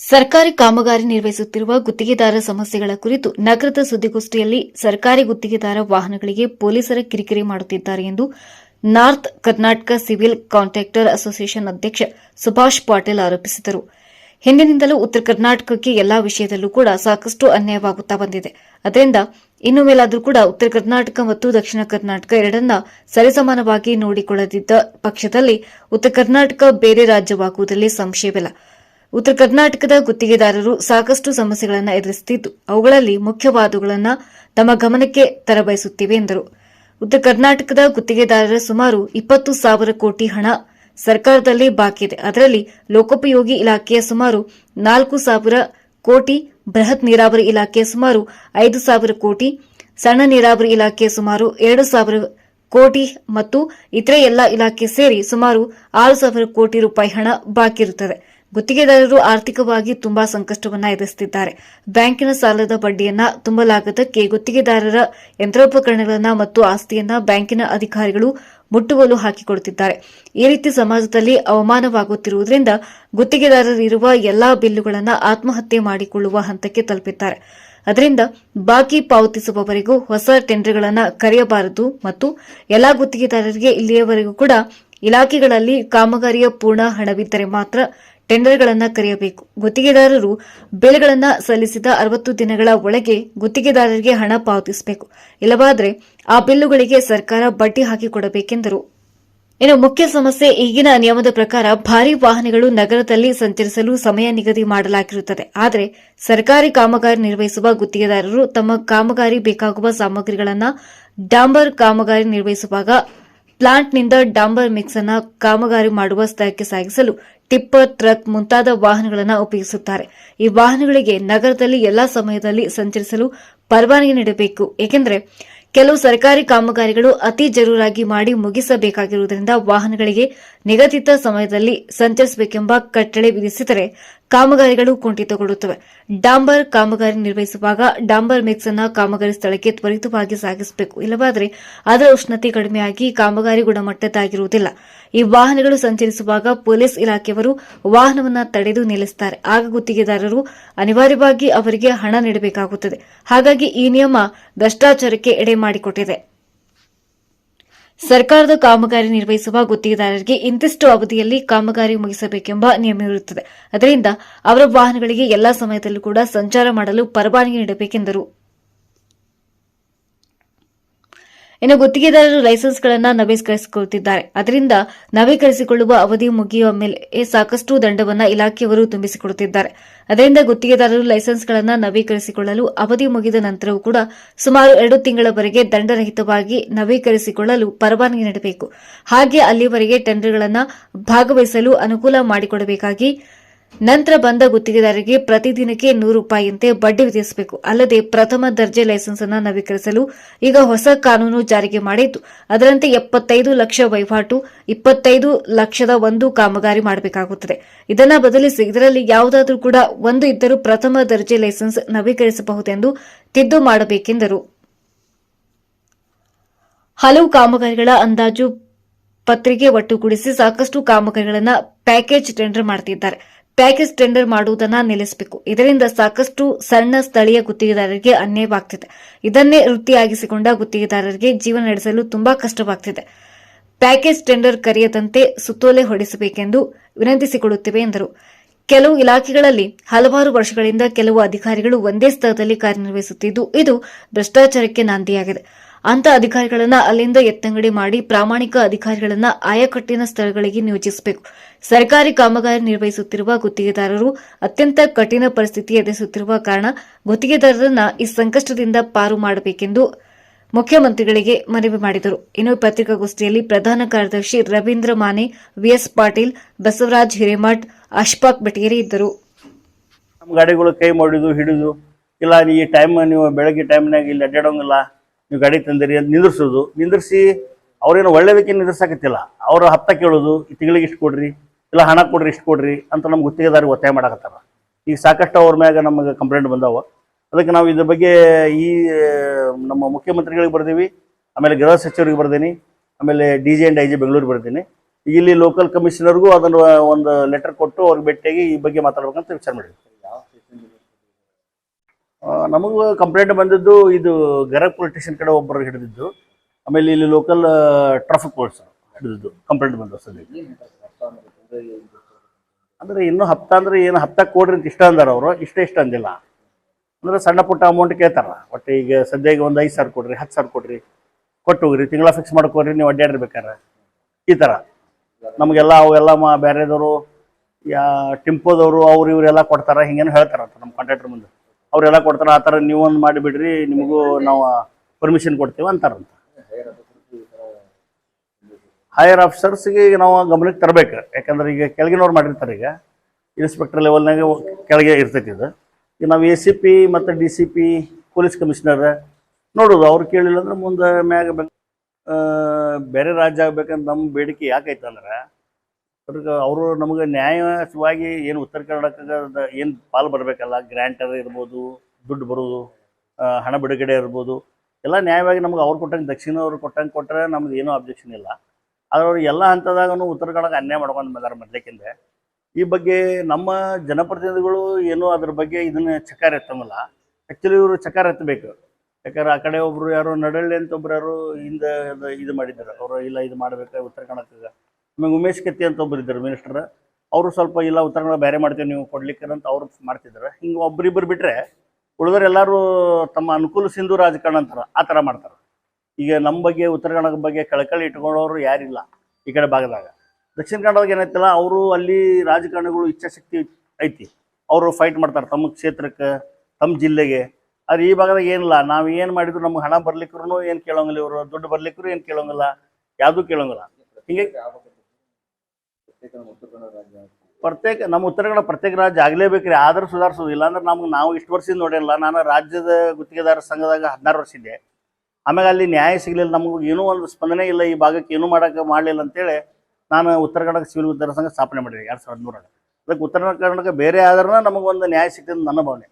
ಸರ್ಕಾರಿ ಕಾಮಗಾರಿ ನಿರ್ವಹಿಸುತ್ತಿರುವ ಗುತ್ತಿಗೆದಾರ ಸಮಸ್ಯೆಗಳ ಕುರಿತು ನಗರದ ಸುದ್ದಿಗೋಷ್ಠಿಯಲ್ಲಿ ಸರ್ಕಾರಿ ಗುತ್ತಿಗೆದಾರ ವಾಹನಗಳಿಗೆ ಪೊಲೀಸರ ಕಿರಿಕಿರಿ ಮಾಡುತ್ತಿದ್ದಾರೆ ಎಂದು north Karnataka civil contractor association ಅಧ್ಯಕ್ಷ ಸುಭಾಷ್ ಪಾಟೀಲ್ ಆರೋಪಿಸಿದರು. ಹಿಂದಿನಿಂದಲೂ ಉತ್ತರ ಕರ್ನಾಟಕಕ್ಕೆ ಎಲ್ಲಾ ವಿಷಯದಲ್ಲೂ ಕೂಡ ಸಾಕಷ್ಟು ಅನ್ಯಾಯವಾಗುತ್ತಾ ಬಂದಿದೆ. ಅದರಿಂದ ಇನ್ನು ಮೇಲಾದರೂ ಕೂಡ ಉತ್ತರ ಕರ್ನಾಟಕ ಮತ್ತು ದಕ್ಷಿಣ ಕರ್ನಾಟಕ ಎರಡನ್ನ ಸರಿಸಮಾನವಾಗಿ ನೋಡಿಕೊಳ್ಳದಿದ್ದ ಪಕ್ಷದಲ್ಲಿ ಉತ್ತರ ಕರ್ನಾಟಕ ಬೇರೆ ರಾಜ್ಯವಾಗುವುದರಲ್ಲಿ ಸಂಶಯವಿಲ್ಲ. ಉತ್ತರ ಕರ್ನಾಟಕದ ಗುತ್ತಿಗೆದಾರರು ಸಾಕಷ್ಟು ಸಮಸ್ಯೆಗಳನ್ನು ಎದುರಿಸುತ್ತಿದ್ದು ಅವುಗಳಲ್ಲಿ ಮುಖ್ಯವಾದವುಗಳನ್ನು ತಮ್ಮ ಗಮನಕ್ಕೆ ತರಬಯಸುತ್ತಿವೆ ಎಂದರು. ಉತ್ತರ ಕರ್ನಾಟಕದ ಗುತ್ತಿಗೆದಾರರ ಸುಮಾರು ಇಪ್ಪತ್ತು ಸಾವಿರ ಕೋಟಿ ಹಣ ಸರ್ಕಾರದಲ್ಲಿ ಬಾಕಿ ಇದೆ. ಅದರಲ್ಲಿ ಲೋಕೋಪಯೋಗಿ ಇಲಾಖೆಯ ಸುಮಾರು ನಾಲ್ಕು ಸಾವಿರ ಕೋಟಿ, ಬೃಹತ್ ನೀರಾವರಿ ಇಲಾಖೆಯ ಸುಮಾರು ಐದು ಸಾವಿರ ಕೋಟಿ, ಸಣ್ಣ ನೀರಾವರಿ ಇಲಾಖೆಯ ಸುಮಾರು ಎರಡು ಸಾವಿರ ಕೋಟಿ ಮತ್ತು ಇತರೆ ಎಲ್ಲ ಇಲಾಖೆ ಸೇರಿ ಸುಮಾರು ಆರು ಸಾವಿರ ಕೋಟಿ ರೂಪಾಯಿ ಹಣ ಬಾಕಿ ಇರುತ್ತದೆ. ಗುತ್ತಿಗೆದಾರರು ಆರ್ಥಿಕವಾಗಿ ತುಂಬಾ ಸಂಕಷ್ಟವನ್ನ ಎದುರಿಸುತ್ತಿದ್ದಾರೆ ಬ್ಯಾಂಕಿನ ಸಾಲದ ಬಡ್ಡಿಯನ್ನ ತುಂಬಲಾಗದಕ್ಕೆ ಗುತ್ತಿಗೆದಾರರ ಯಂತ್ರೋಪಕರಣಗಳನ್ನ ಮತ್ತು ಆಸ್ತಿಯನ್ನ ಬ್ಯಾಂಕಿನ ಅಧಿಕಾರಿಗಳು ಮುಟ್ಟುಗೋಲು ಹಾಕಿಕೊಡುತ್ತಿದ್ದಾರೆ. ಈ ರೀತಿ ಸಮಾಜದಲ್ಲಿ ಅವಮಾನವಾಗುತ್ತಿರುವುದರಿಂದ ಗುತ್ತಿಗೆದಾರರಿರುವ ಎಲ್ಲಾ ಬಿಲ್ಲುಗಳನ್ನು ಆತ್ಮಹತ್ಯೆ ಮಾಡಿಕೊಳ್ಳುವ ಹಂತಕ್ಕೆ ತಲುಪಿದ್ದಾರೆ. ಅದರಿಂದ ಬಾಕಿ ಪಾವತಿಸುವವರೆಗೂ ಹೊಸ ಟೆಂಡರ್ಗಳನ್ನು ಕರೆಯಬಾರದು ಮತ್ತು ಎಲ್ಲಾ ಗುತ್ತಿಗೆದಾರರಿಗೆ ಇಲ್ಲಿಯವರೆಗೂ ಕೂಡ ಇಲಾಖೆಗಳಲ್ಲಿ ಕಾಮಗಾರಿಯ ಪೂರ್ಣ ಹಣವಿದ್ದರೆ ಮಾತ್ರ ಟೆಂಡರ್ಗಳನ್ನು ಕರೆಯಬೇಕು. ಗುತ್ತಿಗೆದಾರರು ಬೆಳೆಗಳನ್ನು ಸಲ್ಲಿಸಿದ ಅರವತ್ತು ದಿನಗಳ ಒಳಗೆ ಗುತ್ತಿಗೆದಾರರಿಗೆ ಹಣ ಪಾವತಿಸಬೇಕು. ಇಲ್ಲವಾದರೆ ಆ ಬಿಲ್ಲುಗಳಿಗೆ ಸರ್ಕಾರ ಬಡ್ಡಿ ಹಾಕಿಕೊಡಬೇಕೆಂದರು. ಇನ್ನು ಮುಖ್ಯ ಸಮಸ್ಯೆ ಈಗಿನ ನಿಯಮದ ಪ್ರಕಾರ ಭಾರಿ ವಾಹನಗಳು ನಗರದಲ್ಲಿ ಸಂಚರಿಸಲು ಸಮಯ ನಿಗದಿ ಮಾಡಲಾಗಿರುತ್ತದೆ. ಆದರೆ ಸರ್ಕಾರಿ ಕಾಮಗಾರಿ ನಿರ್ವಹಿಸುವ ಗುತ್ತಿಗೆದಾರರು ತಮ್ಮ ಕಾಮಗಾರಿ ಬೇಕಾಗುವ ಸಾಮಗ್ರಿಗಳನ್ನು ಡಾಂಬರ್ ಕಾಮಗಾರಿ ನಿರ್ವಹಿಸುವಾಗ ಪ್ಲಾಂಟ್ನಿಂದ ಡಾಂಬರ್ ಮಿಕ್ಸ್ ಅನ್ನು ಕಾಮಗಾರಿ ಮಾಡುವ ಸ್ಥಳಕ್ಕೆ ಸಾಗಿಸಲು ಟಿಪ್ಪರ್ ಟ್ರಕ್ ಮುಂತಾದ ವಾಹನಗಳನ್ನು ಉಪಯೋಗಿಸುತ್ತಾರೆ. ಈ ವಾಹನಗಳಿಗೆ ನಗರದಲ್ಲಿ ಎಲ್ಲಾ ಸಮಯದಲ್ಲಿ ಸಂಚರಿಸಲು ಪರವಾನಗಿ ನೀಡಬೇಕು. ಏಕೆಂದರೆ ಕೆಲವು ಸರ್ಕಾರಿ ಕಾಮಗಾರಿಗಳು ಅತಿ ಜರೂರಾಗಿ ಮಾಡಿ ಮುಗಿಸಬೇಕಾಗಿರುವುದರಿಂದ ವಾಹನಗಳಿಗೆ ನಿಗದಿತ ಸಮಯದಲ್ಲಿ ಸಂಚರಿಸಬೇಕೆಂಬ ಕಟ್ಟಳೆ ವಿಧಿಸಿದರೆ ಕಾಮಗಾರಿಗಳು ಕುಂಠಿತಗೊಳ್ಳುತ್ತವೆ. ಡಾಂಬರ್ ಕಾಮಗಾರಿ ನಿರ್ವಹಿಸುವಾಗ ಡಾಂಬರ್ ಮಿಕ್ಸ್ ಅನ್ನು ಕಾಮಗಾರಿ ಸ್ಥಳಕ್ಕೆ ತ್ವರಿತವಾಗಿ ಸಾಗಿಸಬೇಕು. ಇಲ್ಲವಾದರೆ ಅದರ ಉಷ್ಣತೆ ಕಡಿಮೆಯಾಗಿ ಕಾಮಗಾರಿ ಗುಣಮಟ್ಟದ್ದಾಗಿರುವುದಿಲ್ಲ. ಈ ವಾಹನಗಳು ಸಂಚರಿಸುವಾಗ ಪೊಲೀಸ್ ಇಲಾಖೆಯವರು ವಾಹನವನ್ನು ತಡೆದು ನಿಲ್ಲಿಸುತ್ತಾರೆ. ಆಗ ಗುತ್ತಿಗೆದಾರರು ಅನಿವಾರ್ಯವಾಗಿ ಅವರಿಗೆ ಹಣ ನೀಡಬೇಕಾಗುತ್ತದೆ. ಹಾಗಾಗಿ ಈ ನಿಯಮ ಭ್ರಷ್ಟಾಚಾರಕ್ಕೆ ಎಡೆ ಮಾಡಿಕೊಟ್ಟಿದೆ. ಸರ್ಕಾರದ ಕಾಮಗಾರಿ ನಿರ್ವಹಿಸುವ ಗುತ್ತಿಗೆದಾರರಿಗೆ ಇಂತಿಷ್ಟು ಅವಧಿಯಲ್ಲಿ ಕಾಮಗಾರಿ ಮುಗಿಸಬೇಕೆಂಬ ನಿಯಮವಿರುತ್ತದೆ ಅದರಿಂದ ಅವರ ವಾಹನಗಳಿಗೆ ಎಲ್ಲಾ ಸಮಯದಲ್ಲೂ ಕೂಡ ಸಂಚಾರ ಮಾಡಲು ಪರವಾನಗಿ ನೀಡಬೇಕೆಂದರು. ಇನ್ನು ಗುತ್ತಿಗೆದಾರರು ಲೈಸೆನ್ಸ್ಗಳನ್ನು ನವೀಕರಿಸಿಕೊಳ್ಳುತ್ತಿದ್ದಾರೆ ಅದರಿಂದ ನವೀಕರಿಸಿಕೊಳ್ಳುವ ಅವಧಿ ಮುಗಿಯುವ ಮೇಲೆ ಸಾಕಷ್ಟು ದಂಡವನ್ನು ಇಲಾಖೆಯವರು ತುಂಬಿಸಿಕೊಡುತ್ತಿದ್ದಾರೆ. ಅದರಿಂದ ಗುತ್ತಿಗೆದಾರರು ಲೈಸೆನ್ಸ್ಗಳನ್ನು ನವೀಕರಿಸಿಕೊಳ್ಳಲು ಅವಧಿ ಮುಗಿದ ನಂತರವೂ ಕೂಡ ಸುಮಾರು ಎರಡು ತಿಂಗಳವರೆಗೆ ದಂಡರಹಿತವಾಗಿ ನವೀಕರಿಸಿಕೊಳ್ಳಲು ಪರವಾನಗಿ ನೀಡಬೇಕು. ಹಾಗೆ ಅಲ್ಲಿವರೆಗೆ ಟೆಂಡರ್ಗಳನ್ನು ಭಾಗವಹಿಸಲು ಅನುಕೂಲ ಮಾಡಿಕೊಡಬೇಕಾಗಿ ನಂತರ ಬಂದ ಗುತ್ತಿಗೆದಾರರಿಗೆ ಪ್ರತಿದಿನಕ್ಕೆ ನೂರು ರೂಪಾಯಿಯಂತೆ ಬಡ್ಡಿ ವಿಧಿಸಬೇಕು. ಅಲ್ಲದೆ ಪ್ರಥಮ ದರ್ಜೆ ಲೈಸೆನ್ಸ್ ಅನ್ನು ನವೀಕರಿಸಲು ಈಗ ಹೊಸ ಕಾನೂನು ಜಾರಿಗೆ ಮಾಡಿದ್ದು, ಅದರಂತೆ ಎಪ್ಪತ್ತೈದು ಲಕ್ಷ ವಹಿವಾಟು, ಇಪ್ಪತ್ತೈದು ಲಕ್ಷದ ಒಂದು ಕಾಮಗಾರಿ ಮಾಡಬೇಕಾಗುತ್ತದೆ. ಇದನ್ನು ಬದಲಿಸಿ ಇದರಲ್ಲಿ ಯಾವುದಾದರೂ ಕೂಡ ಒಂದು ಇದ್ದರೂ ಪ್ರಥಮ ದರ್ಜೆ ಲೈಸೆನ್ಸ್ ನವೀಕರಿಸಬಹುದೆಂದು ತಿದ್ದು ಮಾಡಬೇಕೆಂದರು. ಹಲವು ಕಾಮಗಾರಿಗಳ ಅಂದಾಜು ಪತ್ರಿಕೆ ಒಟ್ಟುಗೂಡಿಸಿ ಸಾಕಷ್ಟು ಕಾಮಗಾರಿಗಳನ್ನು ಪ್ಯಾಕೇಜ್ ಟೆಂಡರ್ ಮಾಡುತ್ತಿದ್ದಾರೆ ಪ್ಯಾಕೇಜ್ ಟೆಂಡರ್ ಮಾಡುವುದನ್ನು ನಿಲ್ಲಿಸಬೇಕು. ಇದರಿಂದ ಸಾಕಷ್ಟು ಸಣ್ಣ ಸ್ಥಳೀಯ ಗುತ್ತಿಗೆದಾರರಿಗೆ ಅನ್ಯಾಯವಾಗ್ತಿದೆ. ಇದನ್ನೇ ವೃತ್ತಿಯಾಗಿಸಿಕೊಂಡ ಗುತ್ತಿಗೆದಾರರಿಗೆ ಜೀವನ ನಡೆಸಲು ತುಂಬಾ ಕಷ್ಟವಾಗ್ತಿದೆ. ಪ್ಯಾಕೇಜ್ ಟೆಂಡರ್ ಕರೆಯದಂತೆ ಸುತ್ತೋಲೆ ಹೊಡೆಸಬೇಕೆಂದು ವಿನಂತಿಸಿಕೊಳ್ಳುತ್ತೇವೆ ಎಂದರು. ಕೆಲವು ಇಲಾಖೆಗಳಲ್ಲಿ ಹಲವಾರು ವರ್ಷಗಳಿಂದ ಕೆಲವು ಅಧಿಕಾರಿಗಳು ಒಂದೇ ಸ್ಥಳದಲ್ಲಿ ಕಾರ್ಯನಿರ್ವಹಿಸುತ್ತಿದ್ದು, ಇದು ಭ್ರಷ್ಟಾಚಾರಕ್ಕೆ ನಾಂದಿಯಾಗಿದೆ. ಅಂತ ಅಧಿಕಾರಿಗಳನ್ನ ಅಲ್ಲಿಂದ ಎತ್ತಂಗಡಿ ಮಾಡಿ ಪ್ರಾಮಾಣಿಕ ಅಧಿಕಾರಿಗಳನ್ನ ಆಯಕಟ್ಟಿನ ಸ್ಥಳಗಳಿಗೆ ನಿಯೋಜಿಸಬೇಕು. ಸರ್ಕಾರಿ ಕಾಮಗಾರಿ ನಿರ್ವಹಿಸುತ್ತಿರುವ ಗುತ್ತಿಗೆದಾರರು ಅತ್ಯಂತ ಕಠಿಣ ಪರಿಸ್ಥಿತಿ ಎದುರಿಸುತ್ತಿರುವ ಕಾರಣ ಗುತ್ತಿಗೆದಾರರನ್ನ ಈ ಸಂಕಷ್ಟದಿಂದ ಪಾರು ಮಾಡಬೇಕೆಂದು ಮುಖ್ಯಮಂತ್ರಿಗಳಿಗೆ ಮನವಿ ಮಾಡಿದರು. ಇನ್ನು ಪತ್ರಿಕಾಗೋಷ್ಠಿಯಲ್ಲಿ ಪ್ರಧಾನ ಕಾರ್ಯದರ್ಶಿ ರವೀಂದ್ರ ಮಾನೆ, ವಿಎಸ್ ಪಾಟೀಲ್, ಬಸವರಾಜ್ ಹಿರೇಮಠ್, ಅಶ್ಫಾಕ್ ಬಟಗೇರಿ ಇದ್ದರು. ಗಾಡಿಗಳು ಕೈ ಮಾಡಿದು ಹಿಡಿದು, ಇಲ್ಲ ಈ ಟೈಮ್ ನೀವು ಬೆಳಗ್ಗೆ ಟೈಮ್ನಾಗ ಇಲ್ಲಿ ಅಡ್ಡಾಡೋಂಗಿಲ್ಲ. ನೀವು ಗಾಡಿ ತಂದಿರಿ ಅಂತ ನಿಂದ್ರಿಸೋದು. ನಿಂದ್ರಿಸಿ ಅವ್ರೇನು ಒಳ್ಳೇದಕ್ಕೆ ನಿಂದ್ರಸಾಕತ್ತಿಲ್ಲ. ಅವರು ಹತ್ತ ಕೇಳೋದು ತಿಂಗಳಿಗೆ ಇಷ್ಟು ಕೊಡ್ರಿ, ಇಲ್ಲ ಹಣ ಕೊಡ್ರಿ, ಇಷ್ಟು ಕೊಡ್ರಿ ಅಂತ ನಮ್ಗೆ ಗುತ್ತಿಗೆದಾರಿಗೆ ಒತ್ತಾಯ ಮಾಡಕತ್ತಾರ. ಈಗ ಸಾಕಷ್ಟು ಅವ್ರ ಮ್ಯಾಗ ನಮಗೆ ಕಂಪ್ಲೇಂಟ್ ಬಂದಾವ. ಅದಕ್ಕೆ ನಾವು ಇದ್ರ ಬಗ್ಗೆ ಈ, ನಮ್ಮ ಮುಖ್ಯಮಂತ್ರಿಗಳಿಗೆ ಬರ್ದೀವಿ, ಆಮೇಲೆ ಗೃಹ ಸಚಿವರಿಗೆ ಬರ್ದೀನಿ, ಆಮೇಲೆ D G and I G ಬೆಂಗಳೂರಿಗೆ ಬರ್ತೀನಿ ಈಗ ಇಲ್ಲಿ ಲೋಕಲ್ ಕಮಿಷನರ್ಗೂ ಅದನ್ನು ಒಂದು ಲೆಟರ್ ಕೊಟ್ಟು ಅವ್ರಿಗೆ ಭೇಟಿಯಾಗಿ ಈ ಬಗ್ಗೆ ಮಾತಾಡ್ಬೇಕಂತ ವಿಚಾರ ಮಾಡಿದ್ವಿ. ನಮಗೂ ಕಂಪ್ಲೇಂಟ್ ಬಂದಿದ್ದು ಇದು ಗರಗ್ ಪೊಲೀಸ್ ಸ್ಟೇಷನ್ ಕಡೆ ಒಬ್ಬರು ಹಿಡಿದಿದ್ದು. ಆಮೇಲೆ ಇಲ್ಲಿ ಲೋಕಲ್ ಟ್ರಾಫಿಕ್ ಪೊಲೀಸ್ ಹಿಡಿದಿದ್ದು ಕಂಪ್ಲೇಂಟ್ ಬಂದ ಸದ್ಯಕ್ಕೆ ಅಂದ್ರೆ ಇನ್ನೂ ಹಪ್ತ ಅಂದ್ರೆ ಏನು ಹಪ್ತ ಕೊಡ್ರಿ ಅಂತ ಇಷ್ಟ ಅಂದಾರ ಅವರು. ಇಷ್ಟ ಇಷ್ಟ ಅಂದಿಲ್ಲ. ಅಂದ್ರೆ ಸಣ್ಣ ಪುಟ್ಟ ಅಮೌಂಟ್ ಕೇಳ್ತಾರ. ಒಟ್ಟು ಈಗ ಸದ್ಯ ಒಂದು ಐದು ಸಾವಿರ ಕೊಡ್ರಿ, ಹತ್ತು ಸಾವಿರ ಕೊಡ್ರಿ. ಕೊಟ್ಟು ಹೋಗ್ರಿ, ತಿಂಗಳ ಫಿಕ್ಸ್ ಮಾಡ್ಕೊಳ್ರಿ ನೀವು ಅಡ್ಡಾಡಿರ್ಬೇಕಾರೆ ಈ ಥರ ನಮಗೆಲ್ಲ ಅವೆಲ್ಲ ಬೇರೆದವರು ಯಾ ಟಿಂಪೋದವರು, ಅವ್ರು ಇವರೆಲ್ಲ ಕೊಡ್ತಾರ. ಹಿಂಗೇನು ಹೇಳ್ತಾರಂತ ನಮ್ಮ ಕಾಂಟ್ರಾಕ್ಟರ್ ಮುಂದೆ. ಅವರೆಲ್ಲ ಕೊಡ್ತಾರ, ಆ ಥರ ನೀವು ಒಂದು ಮಾಡಿಬಿಡ್ರಿ, ನಿಮಗೂ ನಾವು ಪರ್ಮಿಷನ್ ಕೊಡ್ತೀವಿ ಅಂತಾರಂತ. ಹೈಯರ್ ಆಫೀಸರ್ಸ್ಗೆ ಈಗ ನಾವು ಗಮನಕ್ಕೆ ತರಬೇಕು. ಯಾಕಂದ್ರೆ ಈಗ ಕೆಳಗಿನವ್ರು ಮಾಡಿರ್ತಾರೆ ಈಗ. ಇನ್ಸ್ಪೆಕ್ಟರ್ ಲೆವೆಲ್ನಾಗ ಕೆಳಗೆ ಇರ್ತೈತಿ ಇದು. ಈಗ ನಾವು ಎ ಸಿ ಪಿ ಮತ್ತು D C P police commissioner ನೋಡೋದು, ಅವ್ರು ಕೇಳಿಲ್ಲ ಅಂದ್ರೆ ಮುಂದೆ ಮ್ಯಾಗ ಬೇರೆ ರಾಜ್ಯ ಆಗ್ಬೇಕಂತ ನಮ್ಮ ಬೇಡಿಕೆ ಯಾಕೈತೆ ಅಂದ್ರೆ ಅದ್ರಿಗೆ ಅವರು ನಮಗೆ ನ್ಯಾಯವಾಗಿ ಏನು ಉತ್ತರ ಕರ್ನಾಟಕದ ಏನು ಪಾಲು ಬರಬೇಕಲ್ಲ ಗ್ರ್ಯಾಂಟರ್ ಇರ್ಬೋದು, ದುಡ್ಡು ಬರೋದು ಹಣ ಬಿಡುಗಡೆ ಇರ್ಬೋದು, ಎಲ್ಲ ನ್ಯಾಯವಾಗಿ ನಮ್ಗೆ ಅವ್ರು ಕೊಟ್ಟಂಗೆ ದಕ್ಷಿಣ ಅವ್ರು ಕೊಟ್ಟಂಗೆ ಕೊಟ್ಟರೆ ನಮ್ಗೆ ಏನೂ ಅಬ್ಜೆಕ್ಷನ್ ಇಲ್ಲ. ಆದರೆ ಅವ್ರು ಎಲ್ಲ ಹಂತದಾಗೂ ಉತ್ತರ ಕನ್ನಡ ಅನ್ಯಾಯ ಮಾಡ್ಕೊಂಡು ಬಂದಾರೆ ಮೊದಲಕ್ಕಿಂದೆ ಈ ಬಗ್ಗೆ ನಮ್ಮ ಜನಪ್ರತಿನಿಧಿಗಳು ಏನು ಅದ್ರ ಬಗ್ಗೆ ಇದನ್ನ ಚಕಾರ ಎತ್ತಂಗಿಲ್ಲ. ಆ್ಯಕ್ಚುಲಿ ಇವರು ಚಕಾರ ಎತ್ತಬೇಕು. ಯಾಕಂದ್ರೆ ಆ ಕಡೆ ಒಬ್ರು ಯಾರು ನಡಳ್ಳಿ ಅಂತ ಒಬ್ರು ಯಾರು ಹಿಂದೆ ಇದು ಮಾಡಿದ್ದಾರೆ. ಅವರು ಇಲ್ಲ, ಇದು ಮಾಡ್ಬೇಕು ಉತ್ತರ ಕನ್ನಡಕ್ಕೆ ಆಮೇಲೆ ಉಮೇಶ್ ಕತ್ತಿ ಅಂತ ಒಬ್ರು ಇದ್ದಾರೆ ಮಿನಿಸ್ಟರ್ ಅವರು ಸ್ವಲ್ಪ ಇಲ್ಲ ಉತ್ತರ ಕನ್ನಡ ಬೇರೆ ಮಾಡ್ತೀವಿ, ನೀವು ಕೊಡ್ಲಿಕ್ಕೆ ಅಂತ ಅವ್ರು ಮಾಡ್ತಿದ್ದಾರೆ ಹಿಂಗೆ ಒಬ್ಬರಿಬ್ಬರು ಬಿಟ್ರೆ ಉಳಿದ್ರೆ ಎಲ್ಲರೂ ತಮ್ಮ ಅನುಕೂಲ ಸಿಂಧು ರಾಜಕಾರಣ ಅಂತಾರೆ, ಆ ಥರ ಮಾಡ್ತಾರೆ. ಈಗ ನಮ್ಮ ಬಗ್ಗೆ ಉತ್ತರ ಕನ್ನಡದ ಬಗ್ಗೆ ಕಳಕಳಿ ಇಟ್ಕೊಳ್ಳೋರು ಯಾರಿಲ್ಲ ಈ ಕಡೆ ಭಾಗದಾಗ. ದಕ್ಷಿಣ ಕನ್ನಡದಾಗ ಏನೈತಲ್ಲ ಅವರು ಅಲ್ಲಿ ರಾಜಕಾರಣಿಗಳು ಇಚ್ಛಾಶಕ್ತಿ ಐತಿ. ಅವರು ಫೈಟ್ ಮಾಡ್ತಾರೆ ತಮ್ಮ ಕ್ಷೇತ್ರಕ್ಕೆ, ತಮ್ಮ ಜಿಲ್ಲೆಗೆ. ಆದ್ರೆ ಈ ಭಾಗದಾಗ ಏನಿಲ್ಲ, ನಾವು ಏನು ಮಾಡಿದ್ರು ನಮ್ಗೆ ಹಣ ಬರ್ಲಿಕ್ಕೂ ಏನು ಕೇಳೋಂಗಿಲ್ಲ ಇವರು, ದುಡ್ಡು ಬರ್ಲಿಕ್ಕೂ ಏನು ಕೇಳೋಂಗಿಲ್ಲ, ಯಾವುದೂ ಕೇಳೋಂಗಿಲ್ಲ. ಹಿಂಗೆ ಪ್ರತ್ಯೇಕ, ನಮ್ಮ ಉತ್ತರ ಕನ್ನಡ ಪ್ರತ್ಯೇಕ ರಾಜ್ಯ ಆಗಲೇಬೇಕ್ರಿ. ಆದ್ರೆ ಸುಧಾರಿಸೋದು ಇಲ್ಲಾಂದ್ರೆ ನಮ್ಗೆ ನಾವು ಇಷ್ಟು ವರ್ಷದಿಂದ ನೋಡಿಲ್ಲ. ನಾನು ರಾಜ್ಯದ ಗುತ್ತಿಗೆದಾರ ಸಂಘದಾಗ ಹದಿನಾರು ವರ್ಷ ಇದ್ದೆ. ಆಮೇಲೆ ಅಲ್ಲಿ ನ್ಯಾಯ ಸಿಗಲಿಲ್ಲ. ನಮಗೆ ಏನೂ ಒಂದು ಸ್ಪಂದನೆ ಇಲ್ಲ. ಈ ಭಾಗಕ್ಕೆ ಏನೂ ಮಾಡೋಕೆ ಮಾಡಲಿಲ್ಲ ಅಂತೇಳಿ ನಾನು ಉತ್ತರ ಕನ್ನಡ ಸಿವಿಲ್ ಉದ್ಧಾರ ಸಂಘ ಸ್ಥಾಪನೆ ಮಾಡಿದೆ. ಎರಡು ಸಾವಿರದ ಮೂರರಲ್ಲಿ ಅದಕ್ಕೆ ಉತ್ತರ ಕರ್ನಾಟಕ ಬೇರೆ ಆದ್ರೂ ನಮಗೊಂದು ನ್ಯಾಯ ಸಿಗ್ತದೆ ನನ್ನ ಭಾವನೆ.